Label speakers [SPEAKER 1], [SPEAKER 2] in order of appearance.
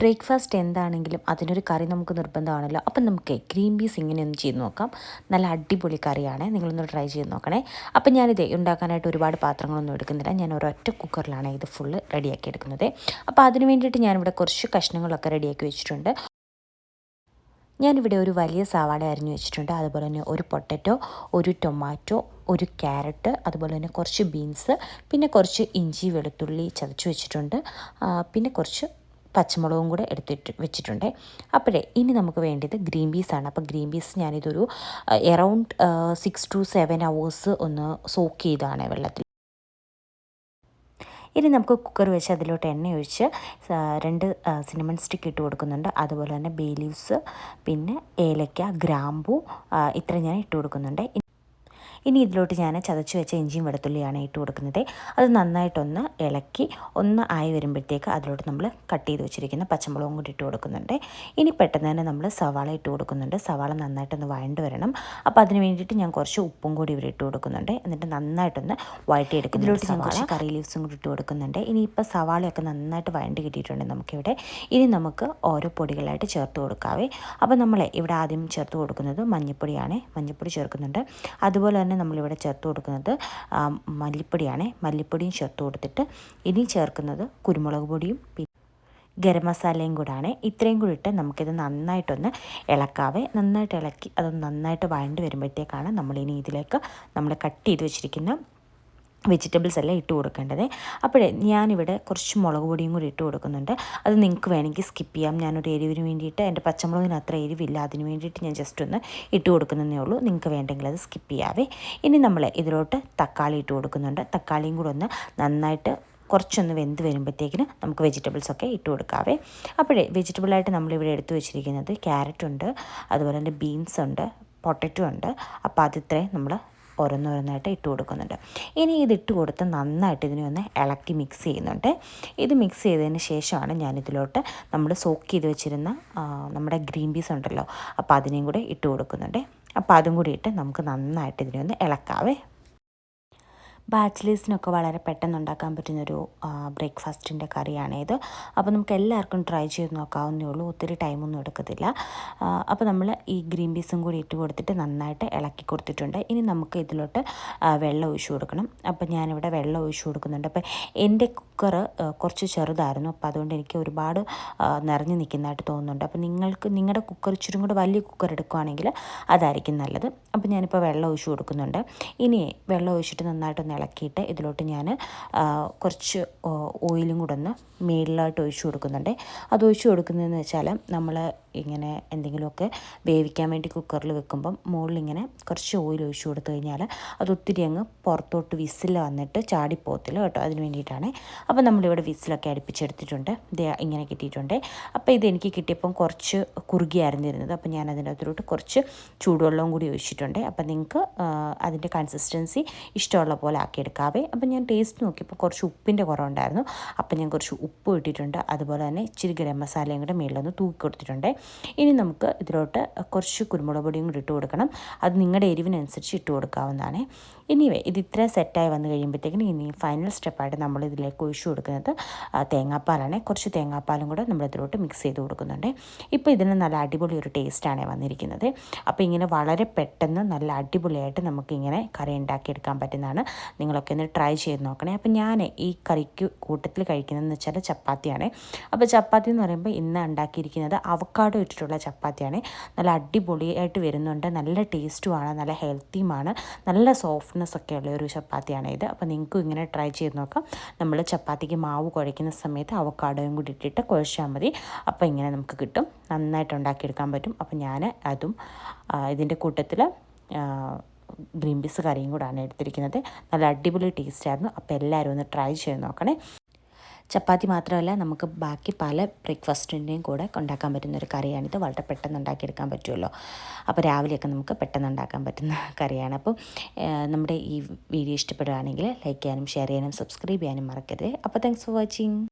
[SPEAKER 1] Breakfast എന്താണെങ്കിലും അതിനൊരു കറി നമുക്ക് നിർബന്ധമാണല്ലോ. അപ്പം നമുക്ക് ഗ്രീൻ പീസ് ഇങ്ങനെയൊന്ന് ചെയ്ത് നോക്കാം. നല്ല അടിപൊളി കറിയാണ്. നിങ്ങളൊന്ന് ട്രൈ ചെയ്ത് നോക്കണേ. അപ്പം ഞാനിത് ഉണ്ടാക്കാനായിട്ട് ഒരുപാട് പാത്രങ്ങളൊന്നും എടുക്കുന്നില്ല. ഞാൻ ഒരൊറ്റ കുക്കറിലാണ് ഇത് ഫുള്ള് റെഡിയാക്കി എടുക്കുന്നത്. അപ്പോൾ അതിന് വേണ്ടിയിട്ട് ഞാനിവിടെ കുറച്ച് കഷ്ണങ്ങളൊക്കെ റെഡിയാക്കി വെച്ചിട്ടുണ്ട്. ഞാനിവിടെ ഒരു വലിയ സവാള അരിഞ്ഞു വെച്ചിട്ടുണ്ട്. അതുപോലെ തന്നെ ഒരു പൊട്ടറ്റോ ഒരു ടൊമാറ്റോ ഒരു ക്യാരറ്റ് അതുപോലെ തന്നെ കുറച്ച് ബീൻസ് പിന്നെ കുറച്ച് ഇഞ്ചി വെളുത്തുള്ളി ചതച്ച് വെച്ചിട്ടുണ്ട്. പിന്നെ കുറച്ച് പച്ചമുളകും കൂടെ എടുത്തിട്ട് വെച്ചിട്ടുണ്ട്. അപ്പോഴേ ഇനി നമുക്ക് വേണ്ടത് ഗ്രീൻ പീസാണ് അപ്പോൾ ഗ്രീൻ പീസ് ഞാനിതൊരു around six to seven hours ഒന്ന് സോക്ക് ചെയ്താണ് വെള്ളത്തിൽ. ഇനി നമുക്ക് കുക്കർ വെച്ച് അതിലോട്ട് എണ്ണ ഒഴിച്ച് രണ്ട് സിനമൺ സ്റ്റിക്ക് ഇട്ട് കൊടുക്കുന്നുണ്ട്. അതുപോലെ തന്നെ ബേ ലീവ്സ് പിന്നെ ഏലക്ക ഗ്രാമ്പു ഇത്ര ഞാൻ ഇട്ട് കൊടുക്കുന്നുണ്ട്. ഇനി ഇതിലോട്ട് ഞാൻ ചതച്ച് വെച്ച ഇഞ്ചിയും വെളുത്തുള്ളിയാണ് ഇട്ട് കൊടുക്കുന്നത്. അത് നന്നായിട്ടൊന്ന് ഇളക്കി ഒന്ന് ആയി വരുമ്പോഴത്തേക്ക് അതിലോട്ട് നമ്മൾ കട്ട് ചെയ്ത് വെച്ചിരിക്കുന്ന പച്ചമുളകും കൂടി ഇട്ട് കൊടുക്കുന്നുണ്ട്. ഇനി പെട്ടെന്ന് തന്നെ നമ്മൾ സവാള ഇട്ട് കൊടുക്കുന്നുണ്ട്. സവാള നന്നായിട്ടൊന്ന് വഴണ്ട് വരണം. അപ്പോൾ അതിന് വേണ്ടിയിട്ട് ഞാൻ കുറച്ച് ഉപ്പും കൂടി ഇവിടെ ഇട്ട് കൊടുക്കുന്നുണ്ട്. എന്നിട്ട് നന്നായിട്ടൊന്ന് വഴറ്റിയെടുക്കും ഇതിലോട്ട് ഞാൻ കുറച്ച് കറി ലീവ്സും കൂടി ഇട്ട് കൊടുക്കുന്നുണ്ട്. ഇനിയിപ്പോൾ സവാളയൊക്കെ നന്നായിട്ട് വഴണ്ട് കിട്ടിയിട്ടുണ്ട് നമുക്കിവിടെ. ഇനി നമുക്ക് ഓരോ പൊടികളായിട്ട് ചേർത്ത് കൊടുക്കാവേ. അപ്പോൾ നമ്മൾ ഇവിടെ ആദ്യം ചേർത്ത് കൊടുക്കുന്നത് മഞ്ഞൾപ്പൊടിയാണ് മഞ്ഞൾപ്പൊടി ചേർക്കുന്നുണ്ട്. അതുപോലെ തന്നെ തന്നെ നമ്മളിവിടെ ചേർത്ത് കൊടുക്കുന്നത്. മല്ലിപ്പൊടിയാണ്. മല്ലിപ്പൊടിയും ചേർത്ത് കൊടുത്തിട്ട് ഇനി ചേർക്കുന്നത് കുരുമുളക് പൊടിയും ഗരം മസാലയും കൂടാണ്. ഇത്രയും കൂടി ഇട്ട് നമുക്കിത് നന്നായിട്ടൊന്ന് ഇളക്കാവേ. നന്നായിട്ട് ഇളക്കി അത് നന്നായിട്ട് വഴണ്ട് വരുമ്പോഴത്തേക്കാണ് നമ്മളിനി ഇതിലേക്ക് നമ്മൾ കട്ട് ചെയ്ത് വെച്ചിരിക്കുന്ന വെജിറ്റബിൾസ് എല്ലാം ഇട്ട് കൊടുക്കേണ്ടത്. അപ്പോഴേ ഞാനിവിടെ കുറച്ച് മുളക് പൊടിയും കൂടി ഇട്ട് കൊടുക്കുന്നുണ്ട്. അത് നിങ്ങൾക്ക് വേണമെങ്കിൽ സ്കിപ്പ് ചെയ്യാം. ഞാനൊരു എരിവിന് വേണ്ടിയിട്ട് എന്റെ പച്ചമുളകിന് അത്ര എരിവില്ല. അതിന് വേണ്ടിയിട്ട് ഞാൻ ജസ്റ്റ് ഒന്ന് ഇട്ട് കൊടുക്കുന്നതേ ഉള്ളൂ. നിങ്ങൾക്ക് വേണ്ടെങ്കിൽ അത് സ്കിപ്പ് ചെയ്യാവേ. ഇനി നമ്മൾ ഇതിലോട്ട് തക്കാളി ഇട്ട് കൊടുക്കുന്നുണ്ട്. തക്കാളിയും കൂടെ ഒന്ന് നന്നായിട്ട് കുറച്ചൊന്ന് വെന്ത് വരുമ്പോഴത്തേക്കിന് നമുക്ക് വെജിറ്റബിൾസൊക്കെ ഇട്ട് കൊടുക്കാവേ. അപ്പോഴേ വെജിറ്റബിളായിട്ട് നമ്മളിവിടെ എടുത്തു വെച്ചിരിക്കുന്നത് ക്യാരറ്റ് ഉണ്ട്. അതുപോലെ തന്നെ ബീൻസ് ഉണ്ട്. പൊട്ടറ്റോ ഉണ്ട്. അപ്പോൾ അതിത്രയും നമ്മൾ ഓരോന്നോരോന്നായിട്ട് ഇട്ട് കൊടുക്കുന്നുണ്ട്. ഇനി ഇത് ഇട്ട് കൊടുത്ത് നന്നായിട്ട് ഇതിനെ ഒന്ന് ഇളക്കി മിക്സ് ചെയ്യുന്നുണ്ട്. ഇത് മിക്സ് ചെയ്തതിന് ശേഷമാണ് ഞാനിതിലോട്ട് നമ്മൾ സോക്ക് ചെയ്ത് വെച്ചിരുന്ന നമ്മുടെ ഗ്രീൻ പീസ് ഉണ്ടല്ലോ അപ്പോൾ അതിനെയും കൂടെ ഇട്ട് കൊടുക്കുന്നുണ്ട്. അപ്പോൾ അതും കൂടി ഇട്ട് നമുക്ക് നന്നായിട്ട് ഇതിനെ ഒന്ന് ഇളക്കാവേ. ബാച്ചിലേഴ്സിനൊക്കെ വളരെ പെട്ടെന്ന് ഉണ്ടാക്കാൻ പറ്റുന്നൊരു ബ്രേക്ക്ഫാസ്റ്റിന്റെ കറിയാണ് ഇത്. അപ്പോൾ നമുക്ക് എല്ലാവർക്കും ട്രൈ ചെയ്ത് നോക്കാവുന്നേ ഉള്ളൂ. ഒത്തിരി ടൈമൊന്നും എടുക്കത്തില്ല. അപ്പോൾ നമ്മൾ ഈ ഗ്രീൻ പീസും കൂടി ഇട്ട് കൊടുത്തിട്ട് നന്നായിട്ട് ഇളക്കി കൊടുത്തിട്ടുണ്ട്. ഇനി നമുക്ക് ഇതിലോട്ട് വെള്ളം ഒഴിച്ചു കൊടുക്കണം. അപ്പോൾ ഞാനിവിടെ വെള്ളം ഒഴിച്ചു കൊടുക്കുന്നുണ്ട്. അപ്പോൾ എന്റെ കുക്കർ കുറച്ച് ചെറുതായിരുന്നു. അപ്പോൾ അതുകൊണ്ട് എനിക്ക് ഒരുപാട് നിറഞ്ഞു നിൽക്കുന്നതായിട്ട് തോന്നുന്നുണ്ട്. അപ്പോൾ നിങ്ങൾക്ക് നിങ്ങളുടെ കുക്കർ ഇച്ചിരി കൂടെ വലിയ കുക്കർ എടുക്കുകയാണെങ്കിൽ അതായിരിക്കും നല്ലത്. അപ്പോൾ ഞാനിപ്പോൾ വെള്ളം ഒഴിച്ചു കൊടുക്കുന്നുണ്ട്. ഇനി വെള്ളം ഒഴിച്ചിട്ട് നന്നായിട്ടൊന്ന് ഇളക്കിയിട്ട് ഇതിലോട്ട് ഞാൻ കുറച്ച് ഓയിലും കൂടെ ഒന്ന് മേളിലായിട്ട് ഒഴിച്ചു കൊടുക്കുന്നുണ്ട്. അത് ഒഴിച്ചു കൊടുക്കുന്നതെന്ന് വെച്ചാൽ നമ്മൾ ഇങ്ങനെ എന്തെങ്കിലുമൊക്കെ വേവിക്കാൻ വേണ്ടി കുക്കറിൽ വെക്കുമ്പം മുകളിൽ ഇങ്ങനെ കുറച്ച് ഓയിൽ ഒഴിച്ചു കൊടുത്തു കഴിഞ്ഞാൽ അത് ഒത്തിരി അങ്ങ് പുറത്തോട്ട് വിസിൽ വന്നിട്ട് ചാടിപ്പോകത്തില്ല കേട്ടോ. അതിന് വേണ്ടിയിട്ടാണ്. അപ്പോൾ നമ്മളിവിടെ വിസിലൊക്കെ അടുപ്പിച്ചെടുത്തിട്ടുണ്ട്. ഇത് ഇങ്ങനെ കിട്ടിയിട്ടുണ്ട്. അപ്പോൾ ഇത് എനിക്ക് കിട്ടിയപ്പം കുറച്ച് കുറുകിയായിരുന്നു അപ്പോൾ ഞാൻ അതിന്റെ കുറച്ച് ചൂടുവെള്ളവും കൂടി ഒഴിച്ചിട്ടുണ്ട്. അപ്പോൾ നിങ്ങൾക്ക് അതിന്റെ കൺസിസ്റ്റൻസി ഇഷ്ടമുള്ള പോലെ ആക്കിയെടുക്കാവേ. അപ്പം ഞാൻ ടേസ്റ്റ് നോക്കിയപ്പോൾ കുറച്ച് ഉപ്പിന്റെ കുറവുണ്ടായിരുന്നു. അപ്പോൾ ഞാൻ കുറച്ച് ഉപ്പ് ഇട്ടിട്ടുണ്ട്. അതുപോലെ തന്നെ ഇച്ചിരി ഗരം മസാലയും കൂടെ മേളിലൊന്ന് തൂക്കി കൊടുത്തിട്ടുണ്ട്. ഇനി നമുക്ക് ഇതിലോട്ട് കുറച്ച് കുരുമുളക് പൊടിയും കൂടി ഇട്ട് കൊടുക്കണം. അത് നിങ്ങളുടെ എരിവിനനുസരിച്ച് ഇട്ട് കൊടുക്കാവുന്നതാണ്. ഇനിവേ ഇത് ഇത്ര സെറ്റായി വന്നു കഴിയുമ്പോഴത്തേക്കിനും ഇനി ഫൈനൽ സ്റ്റെപ്പായിട്ട് നമ്മൾ ഇതിലേക്ക് ഒഴിച്ചു കൊടുക്കുന്നത് തേങ്ങാപ്പാലാണ്. കുറച്ച് തേങ്ങാപ്പാലും കൂടെ നമ്മൾ ഇതിലോട്ട് മിക്സ് ചെയ്ത് കൊടുക്കുന്നുണ്ട്. ഇപ്പോൾ ഇതിന് നല്ല അടിപൊളി ഒരു ടേസ്റ്റാണ് വന്നിരിക്കുന്നത്. അപ്പോൾ ഇങ്ങനെ വളരെ പെട്ടെന്ന് നല്ല അടിപൊളിയായിട്ട് നമുക്കിങ്ങനെ കറി ഉണ്ടാക്കിയെടുക്കാൻ പറ്റുന്നതാണ്. നിങ്ങളൊക്കെ ഒന്ന് ട്രൈ ചെയ്ത് നോക്കണേ. അപ്പോൾ ഞാൻ ഈ കറിക്ക് കൂട്ടത്തിൽ കഴിക്കുന്നതെന്ന് വെച്ചാൽ ചപ്പാത്തിയാണ്. അപ്പോൾ ചപ്പാത്തി എന്ന് പറയുമ്പോൾ ഇന്ന് ഉണ്ടാക്കിയിരിക്കുന്നത് അവക്കാട് ഇട്ടിട്ടുള്ള ചപ്പാത്തിയാണ്. നല്ല അടിപൊളിയായിട്ട് വരുന്നുണ്ട്. നല്ല ടേസ്റ്റുമാണ് നല്ല ഹെൽത്തിയുമാണ് നല്ല സോഫ്റ്റ്നെസ് ഒക്കെ ഉള്ള ഒരു ചപ്പാത്തിയാണ് ഇത്. അപ്പോൾ നിങ്ങൾക്കും ഇങ്ങനെ ട്രൈ ചെയ്ത് നോക്കാം. നമ്മൾ ചപ്പാത്തിക്ക് മാവ് കുഴയ്ക്കുന്ന സമയത്ത് അവക്കാടോയും കൂടി ഇട്ടിട്ട് കുഴച്ചാൽ മതി. അപ്പോൾ ഇങ്ങനെ നമുക്ക് കിട്ടും. നന്നായിട്ട് ഉണ്ടാക്കിയെടുക്കാൻ പറ്റും. അപ്പോൾ ഞാൻ അതും ഇതിന്റെ കൂട്ടത്തിൽ ഗ്രീൻ പീസ് കറിയും കൂടാണ് എടുത്തിരിക്കുന്നത്. നല്ല അടിപൊളി ടേസ്റ്റായിരുന്നു അപ്പോൾ എല്ലാവരും ഒന്ന് ട്രൈ ചെയ്ത് നോക്കണേ. ചപ്പാത്തി മാത്രമല്ല നമുക്ക് ബാക്കി പല ബ്രേക്ക്ഫാസ്റ്റിന്റെയും കൂടെ ഉണ്ടാക്കാൻ പറ്റുന്ന ഒരു കറിയാണിത്. വളരെ പെട്ടെന്ന് ഉണ്ടാക്കിയെടുക്കാൻ പറ്റുമല്ലോ അപ്പോൾ രാവിലെയൊക്കെ നമുക്ക് പെട്ടെന്ന് ഉണ്ടാക്കാൻ പറ്റുന്ന കറിയാണ്. അപ്പോൾ നമ്മുടെ ഈ വീഡിയോ ഇഷ്ടപ്പെടുകയാണെങ്കിൽ ലൈക്ക് ചെയ്യാനും ഷെയർ ചെയ്യാനും സബ്സ്ക്രൈബ് ചെയ്യാനും മറക്കരുത്. അപ്പോൾ താങ്ക്സ് ഫോർ വാച്ചിങ്